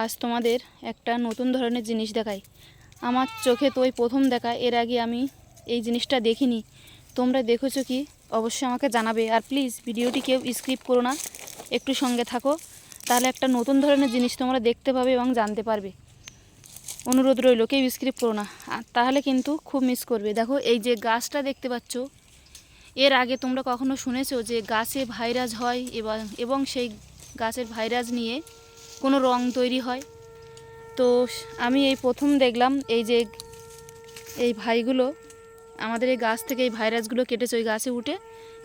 আজ তোমাদের একটা নতুন ধরনের জিনিস দেখাই। আমার চোখে তো ওই প্রথম দেখা, এর আগে আমি এই জিনিসটা দেখিনি। তোমরা দেখেছ কি? অবশ্যই আমাকে জানাবে। আর প্লিজ ভিডিওটি কেউ স্কিপ করো না। একটু সঙ্গে থাকো। তাহলে একটা নতুন ধরনের জিনিস তোমরা দেখতে পাবে এবং জানতে পারবে। অনুরোধ রইল, কেউ স্ক্রিপ করো না। তাহলে কিন্তু খুব মিস করবে। দেখো, এই যে গাছটা দেখতে পাচ্ছ, এর আগে তোমরা কখনো শুনেছো যে গাছে ভাইরাস হয় এবং এবং সেই গাছের ভাইরাস নিয়ে কোনো রং তৈরি হয়। তো আমি এই প্রথম দেখলাম এই যে এই ভাইগুলো, আমাদের এই গাছ থেকে এই ভাইরাসগুলো কেটেছে, ওই গাছে উঠে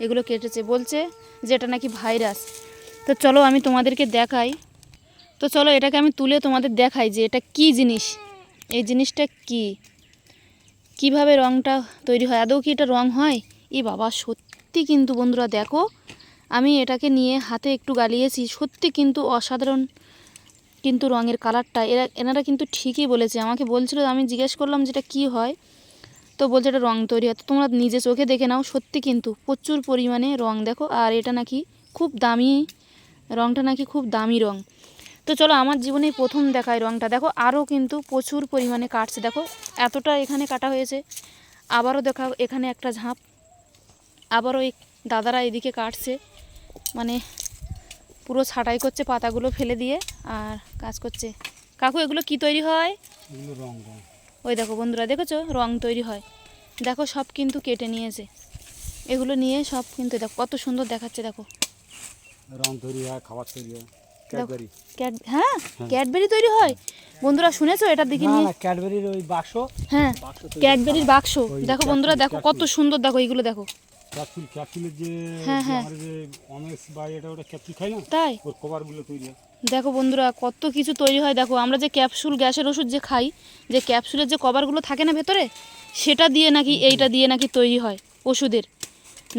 এগুলো কেটেছে। বলছে যে এটা নাকি ভাইরাস। তো চলো আমি তোমাদেরকে দেখাই। তো চলো এটাকে আমি তুলে তোমাদের দেখাই যে এটা কি জিনিস। এই জিনিসটা কি? কীভাবে রংটা তৈরি হয়? আদৌ কি এটা রং হয়? এ বাবা, সত্যি কিন্তু বন্ধুরা দেখো, আমি এটাকে নিয়ে হাতে একটু গালিয়েছি। সত্যি কিন্তু অসাধারণ কিন্তু রঙের কালারটা, এরা, এনারা কিন্তু ঠিকই বলেছে। আমাকে বলছিল, আমি জিজ্ঞেস করলাম যেটা কি হয়? তো বলছে এটা রং তৈরি হয়। তো তোমরা নিজে চোখে দেখে নাও, সত্যি কিন্তু প্রচুর পরিমাণে রং দেখো। আর এটা নাকি খুব দামি, রংটা নাকি খুব দামি রং। তো চলো, আমার জীবনে প্রথম দেখায় রংটা। দেখো, আরও কিন্তু প্রচুর পরিমাণে কাটছে। দেখো, এতটা এখানে কাটা হয়েছে। আবারও দেখা, এখানে একটা ঝাঁপ। আবারও এই দাদারা এদিকে কাটছে। মানে পুরো ছাটাই করছে পাতাগুলো ফেলে দিয়ে আর কাজ করছে। কাকু এগুলো কি তৈরি হয়? ওই দেখো বন্ধুরা দেখেছ? রং তৈরি হয়। দেখো সব কিন্তু কেটে নিয়েছে। এগুলো নিয়ে সব কিন্তু দেখো কত সুন্দর দেখাচ্ছে দেখো। রং তৈরি হয় খাবার তৈরি হয়। ক্যাডবেরি ক্যাড হ্যাঁ? ক্যাডবেরি তৈরি হয়? বন্ধুরা শুনেছো? নিয়ে ক্যাডবেরির ওই বাক্স। হ্যাঁ ক্যাডবেরির বাক্স। দেখো বন্ধুরা দেখো কত সুন্দর দেখো এইগুলো দেখো। ক্যাপসুল ক্যাপসুলের যে হ্যাঁ, যে হ্যাঁ। বা এটা ওটা ক্যাপসুল খাই না? তাই? ওর কভারগুলো তৈরি হয়। দেখো বন্ধুরা কত কিছু তৈরি হয়। দেখো আমরা যে ক্যাপসুল গ্যাসের ওষুধ যে খাই যে ক্যাপসুলের যে কভারগুলো থাকে না ভেতরে সেটা দিয়ে নাকি এইটা দিয়ে নাকি তৈরি হয় ওষুধের।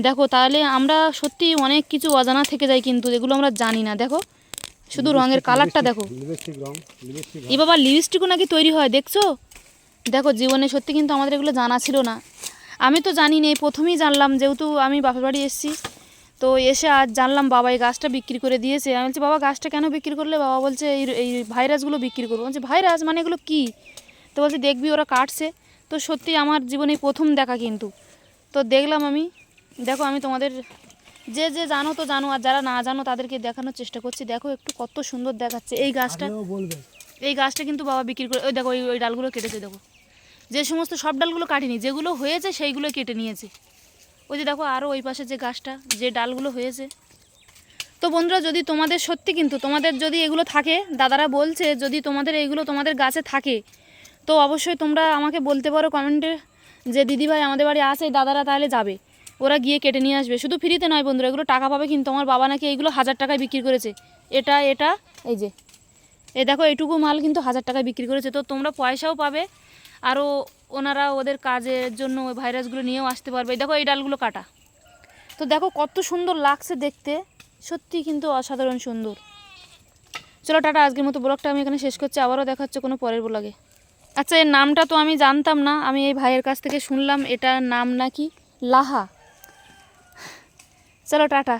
দেখো তাহলে আমরা সত্যি অনেক কিছু অজানা থেকে যাই কিন্তু এগুলো আমরা জানি না। দেখো শুধু রঙের কালারটা দেখো। এ বাবা লিপস্টিকও নাকি তৈরি হয় দেখছ? দেখো জীবনে সত্যি কিন্তু আমাদের এগুলো জানা ছিল না। আমি তো জানি না প্রথমেই জানলাম যেহেতু আমি বাপের বাড়ি এসেছি তো এসে আজ জানলাম বাবা এই গাছটা বিক্রি করে দিয়েছে। আমি বলছি বাবা গাছটা কেন বিক্রি করলে? বাবা বলছে এই এই ভাইরাসগুলো বিক্রি করব। বলছে ভাইরাস মানে এগুলো কী? তো বলছে দেখবি ওরা কাটছে। তো সত্যি আমার জীবনে প্রথম দেখা কিন্তু। তো দেখলাম আমি দেখো আমি তোমাদের যে যে জানো তো জানো আর যারা না জানো তাদেরকে দেখানোর চেষ্টা করছি। দেখো একটু কত সুন্দর দেখাচ্ছে। এই গাছটা এই গাছটা কিন্তু বাবা বিক্রি করে ওই দেখো ওই ওই ডালগুলো কেটেছে দেখো। যে সমস্ত সব ডালগুলো কাটেনি, যেগুলো হয়েছে সেইগুলো কেটে নিয়েছে। ওই যে দেখো আরও ওই পাশে যে গাছটা, যে ডালগুলো হয়েছে। তো বন্ধুরা, যদি তোমাদের সত্যি কিন্তু, তোমাদের যদি এগুলো থাকে, দাদারা বলছে যদি তোমাদের এইগুলো তোমাদের গাছে থাকে, তো অবশ্যই তোমরা আমাকে বলতে পারো কমেন্টে যে দিদিভাই আমাদের বাড়ি আছে, দাদারা তাহলে যাবে। ওরা গিয়ে কেটে নিয়ে আসবে। শুধু ফ্রিতে নয় বন্ধুরা, এগুলো টাকা পাবে কিন্তু। আমার বাবা নাকি এইগুলো হাজার টাকায় বিক্রি করেছে। এটা এটা, এই যে। এই দেখো এইটুকু মাল কিন্তু হাজার টাকায় বিক্রি করেছে। তো তোমরা পয়সাও পাবে আরও ওনারা ওদের কাজের জন্য ওই ভাইরাসগুলো নিয়েও আসতে পারবে। দেখো এই ডালগুলো কাটা। তো দেখো কত সুন্দর লাগছে দেখতে। সত্যি কিন্তু অসাধারণ সুন্দর। চলো টাটা, আজকের মতো ব্লগটা আমি এখানে শেষ করছি। আবারও দেখা হচ্ছে কোনো পরের ব্লগে। আচ্ছা এর নামটা তো আমি জানতাম না। আমি এই ভাইয়ের কাছ থেকে শুনলাম, এটার নাম নাকি লাহা। চলো টাটা।